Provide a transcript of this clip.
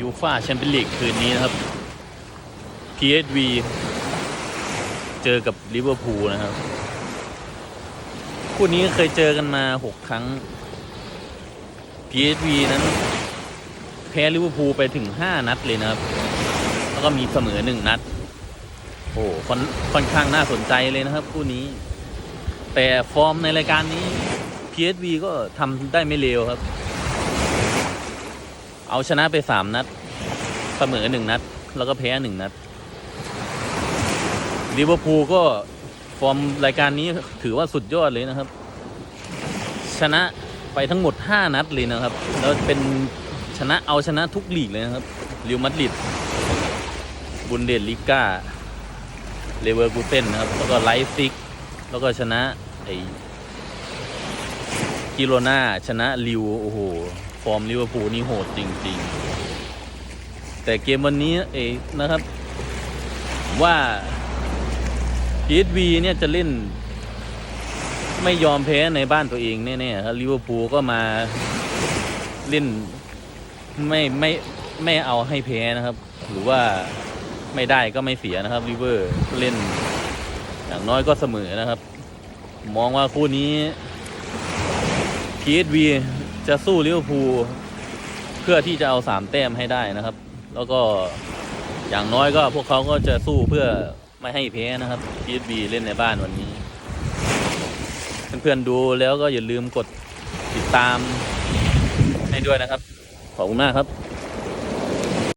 ยูฟาแชมเปี้ยนลีกคืนนี้นะครับ PSV เจอกับลิเวอร์พูลนะครับ คู่นี้เคยเจอกันมา 6 ครั้ง PSV นั้น แพ้ลิเวอร์พูลไปถึง 5 นัดเลยนะครับ แล้วก็มีเสมอ 1 นัด โอ้ค่อนค่อนข้างน่าสนใจเลยนะครับ คู่นี้ แต่ฟอร์มในรายการนี้ PSV ก็ทำได้ไม่เลวครับ เอาชนะไป3นัดเสมอ1นัด แล้วก็แพ้1นัดลิเวอร์พูลก็ฟอร์มรายการนี้ถือว่าสุดยอดเลยนะครับ ชนะไปทั้งหมด 5 นัดเลยนะครับ แล้วเป็นชนะเอาชนะทุกลีกเลยนะครับเรอัลมาดริดบุนเดสลิก้าเลเวอร์กูเซนนะครับ แล้วก็ไลฟ์ซิก แล้วก็ชนะไอกิโรนาชนะลิวโอ้โห ฟอร์มลิเวอร์พูลนี่โหดจริง ๆ แต่เกมวันนี้เอยนะครับ ว่า PSV เนี่ยจะเล่น ไม่ยอมแพ้ในบ้านตัวเองแน่ๆครับลิเวอร์พูลก็มาเล่นไม่ไม่ไม่เอาให้แพ้นะครับ หรือว่าไม่ได้ก็ไม่เสียนะครับลิเวอร์เล่น อย่างน้อยก็เสมอนะครับ มองว่าคู่นี้ PSV จะสู้ลิเวอร์พูลเพื่อที่จะเอาสามแต้มให้ได้นะครับ แล้วก็อย่างน้อยก็พวกเขาก็จะสู้เพื่อไม่ให้แพ้นะครับ PSV เล่นในบ้านวันนี้ เพื่อนๆดูแล้วก็อย่าลืมกดติดตามให้ด้วยนะครับ ขอบคุณมากครับ